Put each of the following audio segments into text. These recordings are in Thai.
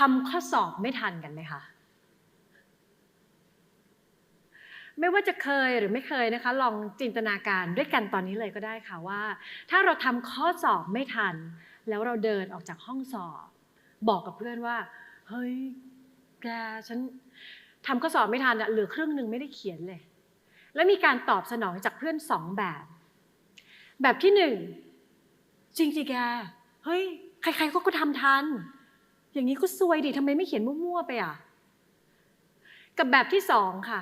ทำข้อสอบไม่ทันกันไหมคะ ไม่ว่าจะเคยหรือไม่เคยนะคะ ลองจินตนาการด้วยกันตอนนี้เลยก็ได้ค่ะว่า ถ้าเราทำข้อสอบไม่ทัน แล้วเราเดินออกจากห้องสอบ บอกกับเพื่อนว่า เฮ้ย แกฉันทำข้อสอบไม่ทันอะเหลือครึ่งหนึ่งไม่ได้เขียนเลย แล้วมีการตอบสนองจากเพื่อนสองแบบ แบบที่หนึ่งจริงจิแกเฮ้ย ใครๆก็ก็ทำทัน อย่างนี้ก็ซวยดิทำไมไม่เขียนมั่วๆไปอะ กับแบบที่สองค่ะ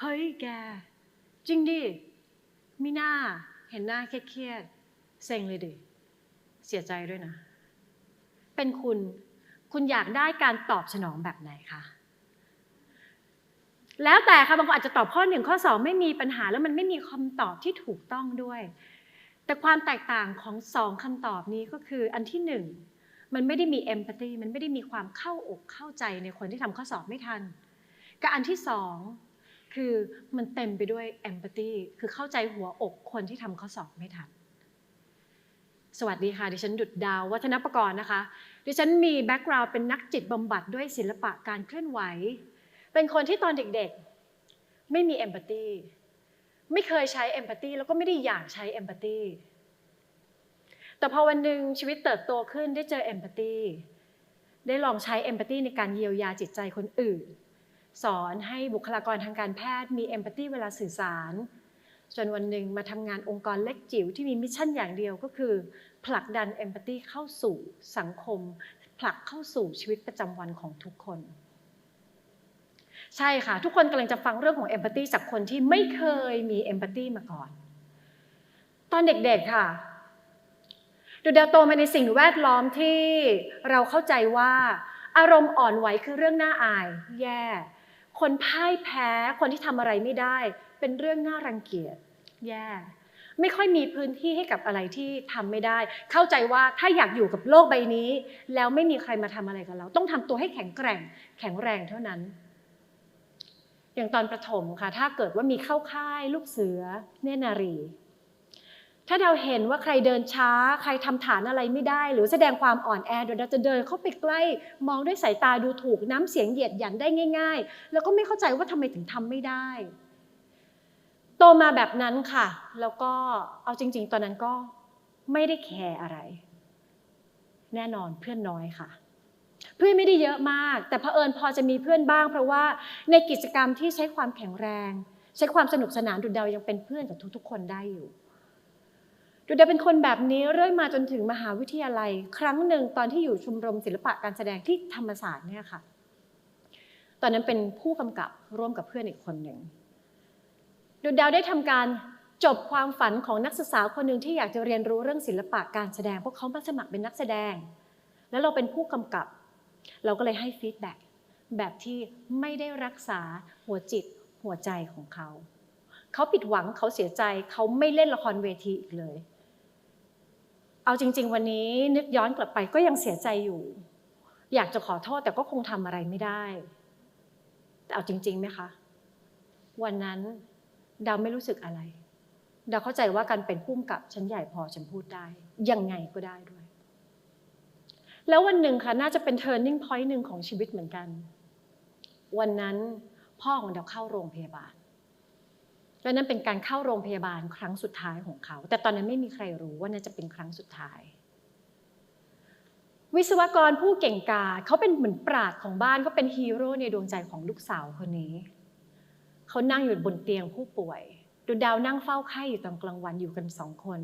เฮ้ยแก จริงดิมีหน้าเห็นหน้าเครียดๆเซ็งเลยดิ เสียใจด้วยนะ เป็นคุณ คุณอยากได้การตอบสนองแบบไหนคะแล้วแต่ค่ะบางคนอาจจะตอบข้อหนึ่งข้อสองไม่มีปัญหาแล้วมันไม่มีคำตอบที่ถูกต้องด้วย แต่ความแตกต่างของสองคำตอบนี้ก็คืออันที่หนึ่ง มันไม่ได้มีเอมพัตตีมันไม่ได้มีความเข้าอกเข้าใจในคนที่ทำข้อสอบไม่ทันกับอันที่สองคือมันเต็มไปด้วยเอมพัตตีคือเข้าใจหัวอกคนที่ทำข้อสอบไม่ทัน สวัสดีค่ะ ดิฉันดุดดาววัฒนประกรณ์นะคะ ดิฉันมีแบ็กกราวด์เป็นนักจิตบำบัดด้วยศิลปะการเคลื่อนไหว เป็นคนที่ตอนเด็กๆ ไม่มีเอมพัตตีไม่เคยใช้เอมพัตตีแล้วก็ไม่ได้อยากใช้เอมพัตตี แต่พอวันหนึ่งชีวิตเติบโตขึ้นได้เจอเอมพัตตีได้ลองใช้เอมพัตตีในการเยียวยาจิตใจคนอื่น สอนให้บุคลากรทางการแพทย์มีเอมพัตตีเวลาสื่อสารจนวันหนึ่งมาทำงานองค์กรเล็กจิ๋วที่มีมิชชั่นอย่างเดียวก็คือ ผลักดันเอมพัตตีเข้าสู่สังคม ผลักเข้าสู่ชีวิตประจำวันของทุกคน ใช่ค่ะ ทุกคนกำลังจะฟังเรื่องของเอมพัตตีจากคนที่ไม่เคยมีเอมพัตตีมาก่อน ตอนเด็กๆค่ะ ดูเดาโตมาในสิ่งแวดล้อมที่เราเข้าใจว่า อารมณ์อ่อนไหวคือเรื่องน่าอาย แย่ คนพ่ายแพ้คนที่ทำอะไรไม่ได้ เป็นเรื่องน่ารังเกียจ แย่ไม่ค่อยมีพื้นที่ให้กับอะไรที่ทำไม่ได้ เข้าใจว่าถ้าอยากอยู่กับโลกใบนี้ แล้วไม่มีใครมาทำอะไรกับเรา ต้องทำตัวให้แข็งแกร่ง แข็งแรงเท่านั้น อย่างตอนประถมค่ะ ถ้าเกิดว่ามีเข้าค่าย ลูกเสือ เนนารี ถ้าเราเห็นว่าใครเดินช้า ใครทำฐานอะไรไม่ได้ หรือแสดงความอ่อนแอโดยเราจะเดินเข้าไปใกล้ มองด้วยสายตาดูถูกน้ำเสียงเหยียดหยันได้ง่าย ๆ แล้วก็ไม่เข้าใจว่าทำไมถึงทำไม่ได้ โตมาแบบนั้นค่ะ แล้วก็เอาจริง ๆ ตอนนั้นก็ไม่ได้แคร์อะไร แน่นอนเพื่อนน้อยค่ะ เพื่อนไม่ได้เยอะมาก แต่เผอิญพอจะมีเพื่อนบ้าง เพราะว่าในกิจกรรมที่ใช้ความแข็งแรง ใช้ความสนุกสนานดุดเดายังเป็นเพื่อนกับทุกๆคนได้อยู่ ดุดาเป็นคนแบบนี้เรื่อยมาจนถึงมหาวิทยาลัย ครั้งหนึ่งตอนที่อยู่ชมรมศิลปะการแสดงที่ธรรมศาสตร์เนี่ยค่ะ ตอนนั้นเป็นผู้กำกับร่วมกับเพื่อนอีกคนหนึ่งดุดาวได้ทำการจบความฝันของนักศึกษาคนหนึ่งที่อยากจะเรียนรู้เรื่องศิลปะการแสดงเพราะเขามาสมัครเป็นนักแสดง แล้วเราเป็นผู้กำกับ เราก็เลยให้ฟีดแบ็กแบบที่ไม่ได้รักษาหัวจิตหัวใจของเขา เขาผิดหวังเขาเสียใจเขาไม่เล่นละครเวทีอีกเลย เอาจริง ๆ วันนี้นึกย้อนกลับไปก็ยังเสียใจอยู่ อยากจะขอโทษแต่ก็คงทำอะไรไม่ได้ แต่เอาจริงๆไหมคะ วันนั้นดาวไม่รู้สึกอะไรดาวเข้าใจว่าการเป็นผู้กำกับฉันใหญ่พอฉันพูดได้ ยังไงก็ได้ด้วย แล้ววันหนึ่งค่ะน่าจะเป็น turning point หนึ่งของชีวิตเหมือนกัน วันนั้นพ่อของดาวเข้าโรงพยาบาล และนั่นเป็นการเข้าโรงพยาบาลครั้งสุดท้ายของเขา แต่ตอนนั้นไม่มีใครรู้ว่านั่นจะเป็นครั้งสุดท้าย วิศวกรผู้เก่งกาจเขาเป็นเหมือนปราดของบ้านก็เป็นฮีโร่ในดวงใจของลูกสาวคนนี้เขานั่งอยู่บนเตียงผู้ป่วยดูดาวนั่งเฝ้าไข้อยู่ตอนกลางวันอยู่กันสองคน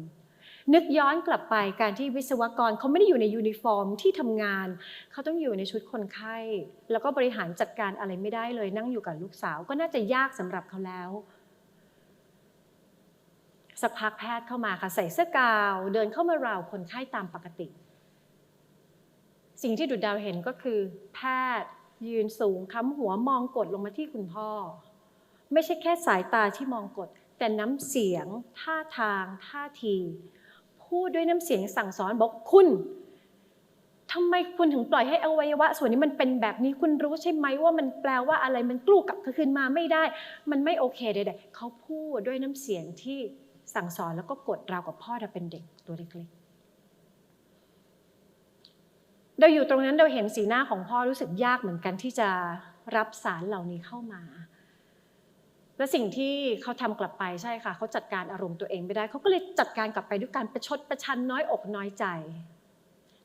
นึกย้อนกลับไปการที่วิศวกรเขาไม่ได้อยู่ในยูนิฟอร์มที่ทำงาน เขาต้องอยู่ในชุดคนไข้ แล้วก็บริหารจัดการอะไรไม่ได้เลย นั่งอยู่กับลูกสาวก็น่าจะยากสำหรับเขาแล้ว สักพักแพทย์เข้ามาค่ะใส่เสื้อกาว เดินเข้ามาราวคนไข้ตามปกติ สิ่งที่ดุดดาวเห็นก็คือ แพทย์ยืนสูงค้ำหัวมองกดลงมาที่คุณพ่อ ไม่ใช่แค่สายตาที่มองกด แต่น้ำเสียง ท่าทาง ท่าที พูดด้วยน้ำเสียงสั่งสอนบอกคุณทำไมคุณถึงปล่อยให้อวัยวะ ส่วนนี้มันเป็นแบบนี้คุณรู้ใช่ไหมว่ามันแปลว่าอะไรมันกลูกกลับคืนมาไม่ได้ มันไม่โอเคใดๆเขาพูดด้วยน้ำเสียงที่ สั่งสอนแล้วก็กดเรากับพ่อเราเป็นเด็กตัวเล็กๆเราอยู่ตรงนั้นเราเห็นสีหน้าของพ่อรู้สึกยากเหมือนกันที่จะรับสารเหล่านี้เข้ามา และสิ่งที่เขาทำกลับไปใช่ค่ะเขาจัดการอารมณ์ตัวเองไม่ได้เขาก็เลยจัดการกลับไปด้วยการประชดประชันน้อยอกน้อยใจ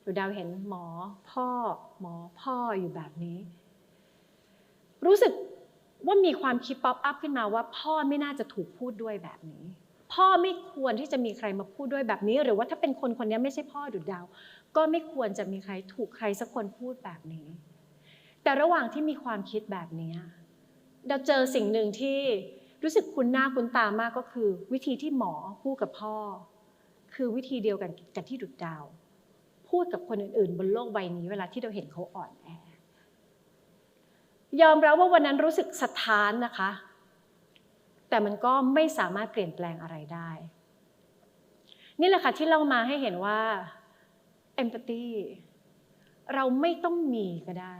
ดูดาวเห็นหมอพ่อ หมอพ่ออยู่แบบนี้ รู้สึกว่ามีความคิดป๊อปอัพขึ้นมาว่าพ่อไม่น่าจะถูกพูดด้วยแบบนี้ พ่อไม่ควรที่จะมีใครมาพูดด้วยแบบนี้ หรือว่าถ้าเป็นคนคนนี้ไม่ใช่พ่อดุดดาว ก็ไม่ควรจะมีใครถูกใครสักคนพูดแบบนี้ แต่ระหว่างที่มีความคิดแบบนี้เราเจอสิ่งหนึ่งที่รู้สึกคุ้นหน้าคุ้นตามากก็คือ วิธีที่หมอพูดกับพ่อ คือวิธีเดียวกันกับที่ดุดดาว พูดกับคนอื่นๆ บนโลกใบนี้ เวลาที่เราเห็นเขาอ่อนแอยอมรับว่าวันนั้นรู้สึกสะท้านนะคะ แต่มันก็ไม่สามารถเปลี่ยนแปลงอะไรได้ นี่แหละค่ะที่เรามาให้เห็นว่า empathy เราไม่ต้องมีก็ได้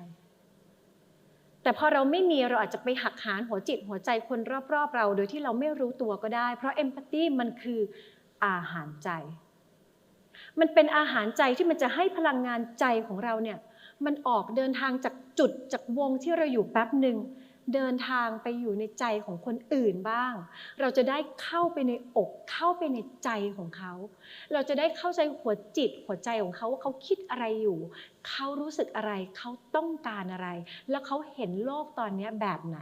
แต่พอเราไม่มีเราอาจจะไปหักหานหัวจิตหัวใจคนรอบๆ เรา โดยที่เราไม่รู้ตัวก็ได้ เพราะ empathy มันคืออาหารใจ มันเป็นอาหารใจที่มันจะให้พลังงานใจของเราเนี่ยมันออกเดินทางจากจุดจากวงที่เราอยู่แป๊บหนึ่ง เดินทางไปอยู่ในใจของคนอื่นบ้าง เราจะได้เข้าไปในอกเข้าไปในใจของเขา เราจะได้เข้าใจหัวจิตหัวใจของเขาว่าเขาคิดอะไรอยู่ เขารู้สึกอะไรเขาต้องการอะไร แล้วเขาเห็นโลกตอนนี้แบบไหน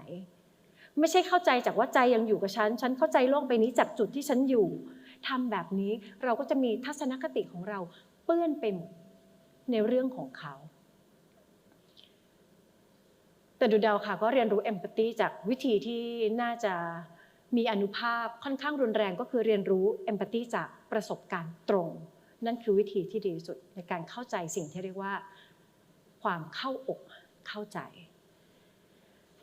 ไม่ใช่เข้าใจจากว่าใจยังอยู่กับฉัน ฉันเข้าใจโลกใบนี้จากจุดที่ฉันอยู่ทำแบบนี้เราก็จะมีทัศนคติของเราเปื้อนไปหมดในเรื่องของเขา แต่ดูเดาค่ะก็เรียนรู้เอมพัตตีจากวิธีที่น่าจะมีอนุภาพค่อนข้างรุนแรงก็คือเรียนรู้เอมพัตตีจากประสบการณ์ตรง นั่นคือวิธีที่ดีที่สุดในการเข้าใจสิ่งที่เรียกว่า ความเข้าอกเข้าใจ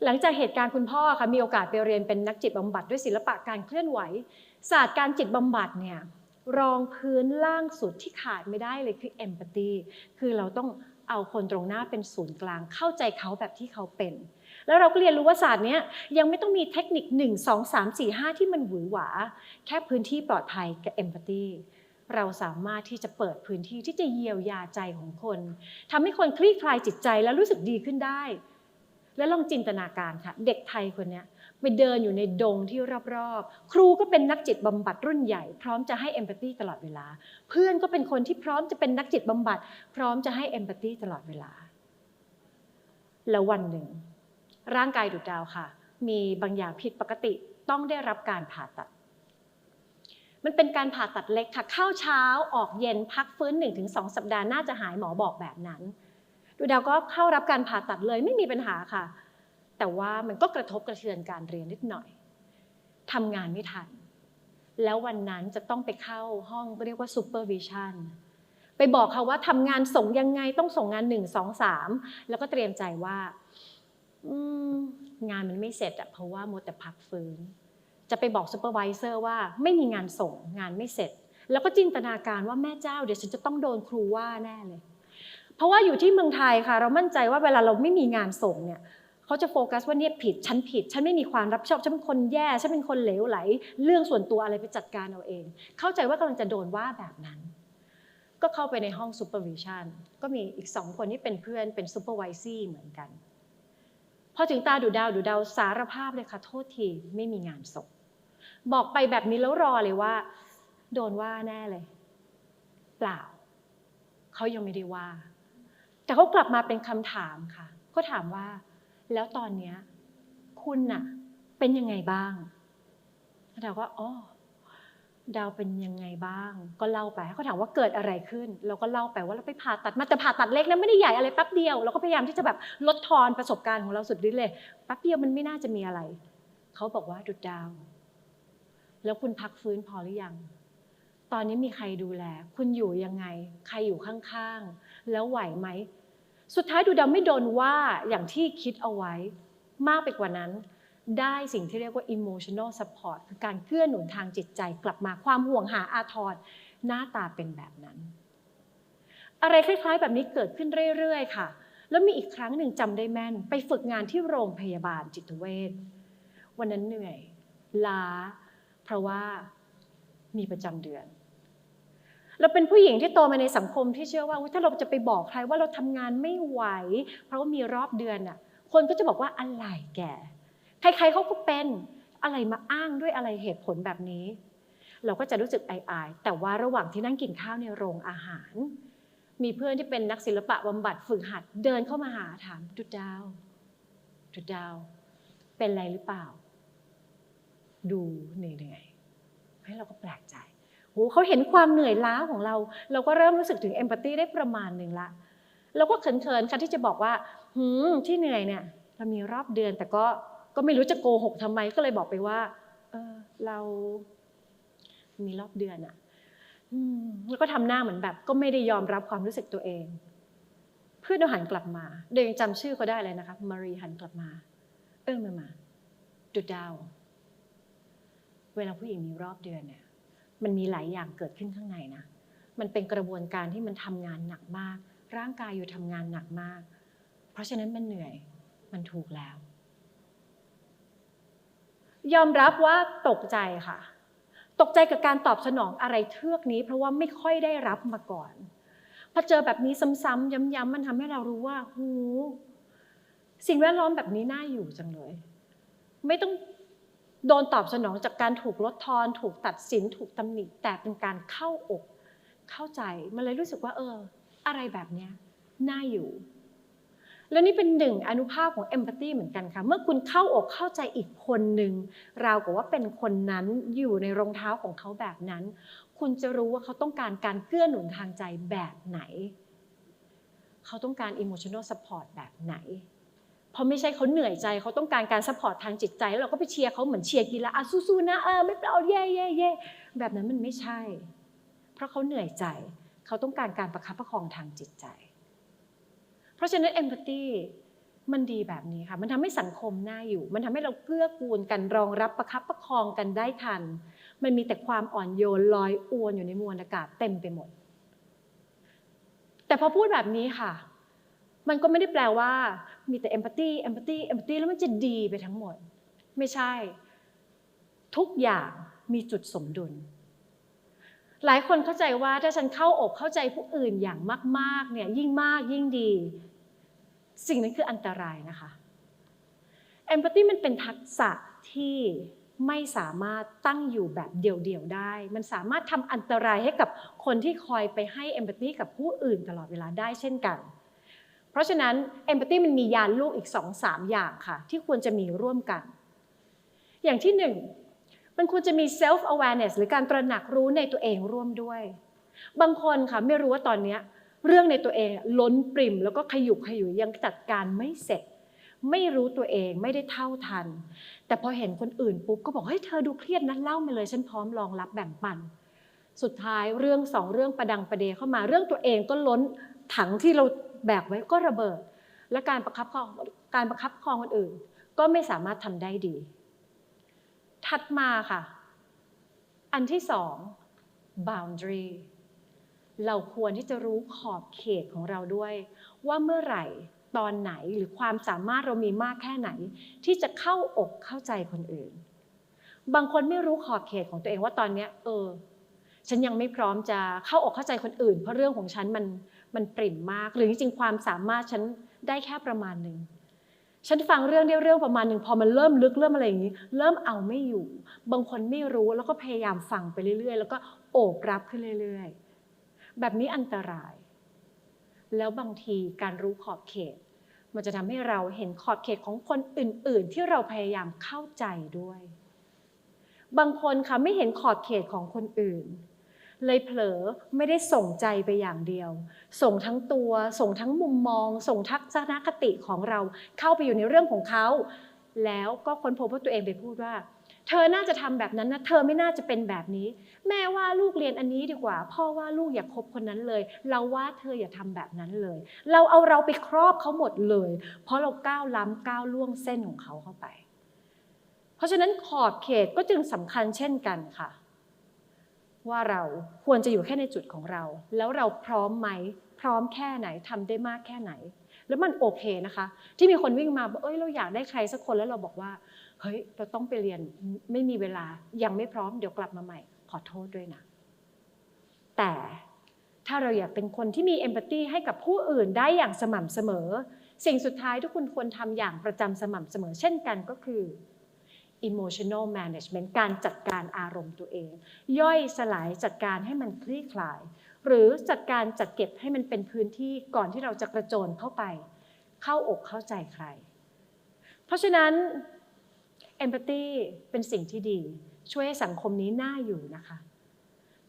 หลังจากเหตุการณ์คุณพ่อค่ะมีโอกาสไปเรียนเป็นนักจิตบำบัดด้วยศิลปะการเคลื่อนไหว ศาสตร์การจิตบำบัดเนี่ยรองพื้นล่างสุดที่ขาดไม่ได้เลยคือเอมพัตตีคือเราต้อง เอาคนตรงหน้าเป็นศูนย์กลาง เข้าใจเขาแบบที่เขาเป็น แล้วเราก็เรียนรู้ว่าศาสตร์นี้ยยังไม่ต้องมีเทคนิค 1 2 3 4 5 ที่มันหวือหวา แค่พื้นที่ปลอดภัยกับเอมพัตตีเราสามารถที่จะเปิดพื้นที่ที่จะเยียวยาใจของคนทำให้คนคลี่คลายจิตใจแล้วรู้สึกดีขึ้นได้ แล้วลองจินตนาการค่ะ เด็กไทยคนนี้ ไปเดินอยู่ในดงที่รอบๆ ครูก็เป็นนักจิตบำบัดรุ่นใหญ่ พร้อมจะให้เอมพัตตีตลอดเวลา เพื่อนก็เป็นคนที่พร้อมจะเป็นนักจิตบำบัด พร้อมจะให้เอมพัตตีตลอดเวลา แล้ววันหนึ่ง ร่างกายดุดดาวค่ะ มีบางอย่างผิดปกติต้องได้รับการผ่าตัด มันเป็นการผ่าตัดเล็กค่ะเข้าเช้าออกเย็นพักฟื้น 1-2 สัปดาห์น่าจะหายหมอบอกแบบนั้น ดูดาวก็เข้ารับการผ่าตัดเลยไม่มีปัญหาค่ะ แต่ว่ามันก็กระทบกระเทือนการเรียนนิดหน่อยทำงานไม่ทัน แล้ววันนั้นจะต้องไปเข้าห้องเรียกว่าซูเปอร์วิชั่นไปบอกเขาว่าทำงานส่งยังไงต้องส่งงานหนึ่งสองสามแล้วก็เตรียมใจว่างานมันไม่เสร็จอะเพราะว่ามัวแต่พักฟื้น จะไปบอกซูเปอร์วิเซอร์ว่าไม่มีงานส่งงานไม่เสร็จ แล้วก็จินตนาการว่าแม่เจ้าเดี๋ยวฉันจะต้องโดนครูว่าแน่เลย เพราะว่าอยู่ที่เมืองไทยค่ะ เรามั่นใจว่าเวลาเราไม่มีงานส่งเนี่ย เขาจะโฟกัสว่าเนี่ยผิดฉันผิด ฉันไม่มีความรับผิดชอบฉันเป็นคนแย่ฉันเป็นคนเหลวไหล เรื่องส่วนตัวอะไรไปจัดการเอาเอง เข้าใจว่ากำลังจะโดนว่าแบบนั้น ก็เข้าไปในห้องซูเปอร์วิชั่นก็มีอีกสองคนที่เป็นเพื่อนเป็นซูเปอร์วิซี่เหมือนกันพอถึงตาดูดาวดูดาวสารภาพเลยค่ะ โทษทีไม่มีงานส่งบอกไปแบบนี้แล้วรอเลยว่า โดนว่าแน่เลย เปล่าเขายังไม่ได้ว่า แต่เขากลับมาเป็นคำถามค่ะเขาถามว่า แล้วตอนเนี้ยคุณน่ะ เป็นยังไงบ้างดาวก็อ๋อดาวเป็นยังไงบ้าง ก็เล่าไปเขาถามว่าเกิดอะไรขึ้น เราก็เล่าไปว่าเราไปผ่าตัดมาแต่ผ่าตัดเล็กนะไม่ได้ใหญ่อะไรแป๊บเดียวเราก็พยายามที่จะแบบลดทอนประสบการณ์ของเราสุดฤทธิ์เลยแป๊บเดียวมันไม่น่าจะมีอะไรเขาบอกว่าดุดดาว แล้วคุณพักฟื้นพอหรือยัง ตอนนี้มีใครดูแล คุณอยู่ยังไง ใครอยู่ข้างๆแล้วไหวไหม สุดท้ายดูดาไม่โดนว่าอย่างที่คิดเอาไว้มากไปกว่านั้น ได้สิ่งที่เรียกว่า emotional support คือการเกื้อหนุนทางจิตใจกลับมาความห่วงหาอาทรหน้าตาเป็นแบบนั้น อะไรคล้ายๆ แบบนี้เกิดขึ้นเรื่อยๆ ค่ะ แล้วมีอีกครั้งหนึ่งจำได้แม่น ไปฝึกงานที่โรงพยาบาลจิตเวชวันนั้นเหนื่อยล้า เพราะว่ามีประจำเดือน เราเป็นผู้หญิงที่โตมาในสังคมที่เชื่อว่าถ้าเราจะไปบอกใครว่าเราทำงานไม่ไหว เพราะว่ามีรอบเดือนอะ คนก็จะบอกว่าอะไรแกใครๆเขาก็เป็นอะไรมาอ้างด้วยอะไรเหตุผลแบบนี้ เราก็จะรู้สึกอายๆแต่ว่าระหว่างที่นั่งกินข้าวในโรงอาหาร มีเพื่อนที่เป็นนักศิลปะบำบัดฝึกหัดเดินเข้ามาหาถามจุดดาวจุดดาว เป็นอะไรหรือเปล่า ดูเหนื่อยๆให้เราก็แปลกใจ โหเขาเห็นความเหนื่อยล้าของเรา เราก็เริ่มรู้สึกถึงเอมพัตตีได้ประมาณหนึ่งละเราก็เขินๆค่ะที่จะบอกว่าหืมที่เหนื่อยเนี่ยเรามีรอบเดือนแต่ก็ก็ไม่รู้จะโกหกทำไมก็เลยบอกไปว่าเออเรา มีรอบเดือนอะอืมแล้วก็ทำหน้าเหมือนแบบ ก็ไม่ได้ยอมรับความรู้สึกตัวเอง เพื่อนหันกลับมาเดยังจำชื่อเขาได้เลยนะคะมารีหันกลับมา เออมามาดูดาว เวลาผู้หญิงมีรอบเดือนเนี่ย มันมีหลายอย่างเกิดขึ้นข้างในนะ มันเป็นกระบวนการที่มันทำงานหนักมาก ร่างกายอยู่ทำงานหนักมาก เพราะฉะนั้นมันเหนื่อย มันถูกแล้ว ยอมรับว่าตกใจค่ะ ตกใจกับการตอบสนองอะไรเทือกนี้ เพราะว่าไม่ค่อยได้รับมาก่อน พอเจอแบบนี้ซ้ำๆย้ำๆมันทำให้เรารู้ว่าหูสิ่งแวดล้อมแบบนี้น่าอยู่จังเลย ไม่ต้อง โดนตอบสนองจากการถูกลดทอน ถูกตัดสิน ถูกตำหนิ แต่เป็นการเข้าอก เข้าใจ มันเลยรู้สึกว่า เออ อะไรแบบเนี้ยน่าอยู่ แล้วนี่เป็นหนึ่งอนุภาพของเอมพัตตีเหมือนกันค่ะ เมื่อคุณเข้าอกเข้าใจอีกคนหนึ่งราวกับว่าเป็นคนนั้นอยู่ในรองเท้าของเขาแบบนั้น คุณจะรู้ว่าเขาต้องการการเกื้อหนุนทางใจแบบไหน เขาต้องการ emotional support แบบไหน เพราะไม่ใช่เขาเหนื่อยใจเขาต้องการการซัพพอร์ตทางจิตใจแล้วเราก็ไปเชียร์เขาเหมือนเชียร์กีฬาอะสู้ๆนะเออไม่เป็นเอาเย่เย่เย่แบบนั้นมันไม่ใช่ เพราะเขาเหนื่อยใจเขาต้องการการประคับประคองทางจิตใจ เพราะฉะนั้นเอมพัตตีมันดีแบบนี้ค่ะ มันทำให้สังคมน่าอยู่ มันทำให้เราเกื้อกูลกันรองรับประคับประคองกันได้ทัน มันมีแต่ความอ่อนโยนลอยอวนอยู่ในมวลอากาศเต็มไปหมด แต่พอพูดแบบนี้ค่ะ มันก็ไม่ได้แปลว่า มีแต่เอมพัตตีเอมพัตตีเอมพัตตีแล้วมันจะดีไปทั้งหมด ไม่ใช่ ทุกอย่างมีจุดสมดุล หลายคนเข้าใจว่าถ้าฉันเข้าอกเข้าใจผู้อื่นอย่างมากๆเนี่ยยิ่งมากยิ่งดี สิ่งนั้นคืออันตรายนะคะเอมพัตตีมันเป็นทักษะที่ไม่สามารถตั้งอยู่แบบเดี่ยวๆได้ มันสามารถทำอันตรายให้กับคนที่คอยไปให้เอมพัตตีกับผู้อื่นตลอดเวลาได้เช่นกัน เพราะฉะนั้นเอมพัตตีมันมียานลูกอีก2อสามอย่างค่ะ ที่ควรจะมีร่วมกัน อย่างที่หนึ่งมันควรจะมี self awareness หรือการตระหนักรู้ในตัวเองร่วมด้วย บางคนค่ะไม่รู้ว่าตอนนี้เรื่องในตัวเองล้นปริ่ม แล้วก็ขยุกขยุยยังจัดการไม่เสร็จ ไม่รู้ตัวเองไม่ได้เท่าทัน แต่พอเห็นคนอื่นปุ๊บก็บอกเฮ้ยเธอดูเครียดนะเล่ามาเลยฉันพร้อมรองรับแบ่งปัน สุดท้ายเรื่องสองเรื่องประดังประเดเข้ามาเรื่องตัวเองก็ล้นถังที่เรา แบกไว้ก็ระเบิด และการประคับครองการประคับครองคนอื่น ก็ไม่สามารถทำได้ดี ถัดมาค่ะ อันที่สอง boundary เราควรที่จะรู้ขอบเขตของเราด้วย ว่าเมื่อไหร่ตอนไหนหรือความสามารถเรามีมากแค่ไหน ที่จะเข้าอกเข้าใจคนอื่น บางคนไม่รู้ขอบเขตของตัวเองว่าตอนเนี้ยเออ ฉันยังไม่พร้อมจะเข้าอกเข้าใจคนอื่น เพราะเรื่องของฉันมัน มันปริ่มมาก หรือจริงๆความสามารถฉันได้แค่ประมาณหนึ่งฉันฟังเรื่องได้เรื่องประมาณหนึ่งพอมันเริ่มลึกเริ่มอะไรอย่างนี้ เริ่มเอาไม่อยู่ บางคนไม่รู้แล้วก็พยายามฟังไปเรื่อย ๆ แล้วก็โอบรับขึ้นเรื่อย ๆ แบบนี้อันตราย แล้วบางทีการรู้ขอบเขต มันจะทำให้เราเห็นขอบเขตของคนอื่น ๆ ที่เราพยายามเข้าใจด้วย บางคนค่ะไม่เห็นขอบเขตของคนอื่น เลยเผลอไม่ได้ส่งใจไปอย่างเดียว ส่งทั้งตัว ส่งทั้งมุมมอง ส่งทัศนคติของเราเข้าไปอยู่ในเรื่องของเขา แล้วก็ค้นพบว่าตัวเองไปพูดว่า เธอน่าจะทำแบบนั้นนะเธอไม่น่าจะเป็นแบบนี้ แม่ว่าลูกเรียนอันนี้ดีกว่า พ่อว่าลูกอย่าคบคนนั้นเลย เราว่าเธออย่าทำแบบนั้นเลย เราเอาเราไปครอบเขาหมดเลย เพราะเราก้าวล้ำก้าวล่วงเส้นของเขาเข้าไป เพราะฉะนั้นขอบเขตก็จึงสำคัญเช่นกันค่ะ ว่าเราควรจะอยู่แค่ในจุดของเรา แล้วเราพร้อมไหม พร้อมแค่ไหนทำได้มากแค่ไหน แล้วมันโอเคนะคะ ที่มีคนวิ่งมาบอกเอ้ยเราอยากได้ใครสักคนแล้วเราบอกว่าเฮ้ยเราต้องไปเรียนไม่มีเวลายังไม่พร้อมเดี๋ยวกลับมาใหม่ ขอโทษด้วยนะ แต่ถ้าเราอยากเป็นคนที่มีเอมพัตตีให้กับผู้อื่นได้อย่างสม่ำเสมอ สิ่งสุดท้ายที่คุณควรทำอย่างประจำสม่ำเสมอเช่นกันก็คือ emotional management การจัดการอารมณ์ตัวเอง ย่อยสลายจัดการให้มันคลี่คลาย หรือจัดการจัดเก็บให้มันเป็นพื้นที่ก่อนที่เราจะกระโจนเข้าไป เข้าอกเข้าใจใคร เพราะฉะนั้น empathy เป็นสิ่งที่ดี ช่วยให้สังคมนี้น่าอยู่นะคะ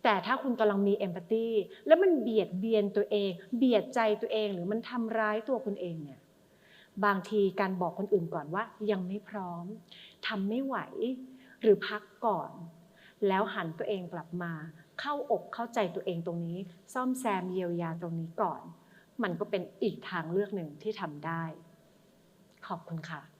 แต่ถ้าคุณกำลังมี empathy แล้วมันเบียดเบียนตัวเอง เบียดใจตัวเองหรือมันทำร้ายตัวคุณเองเนี่ยบางทีการบอกคนอื่นก่อนว่ายังไม่พร้อม ทำไม่ไหว หรือพักก่อน แล้วหันตัวเองกลับมา เข้าอกเข้าใจตัวเองตรงนี้ ซ่อมแซมเยียวยาตรงนี้ก่อน มันก็เป็นอีกทางเลือกหนึ่งที่ทำได้ ขอบคุณค่ะ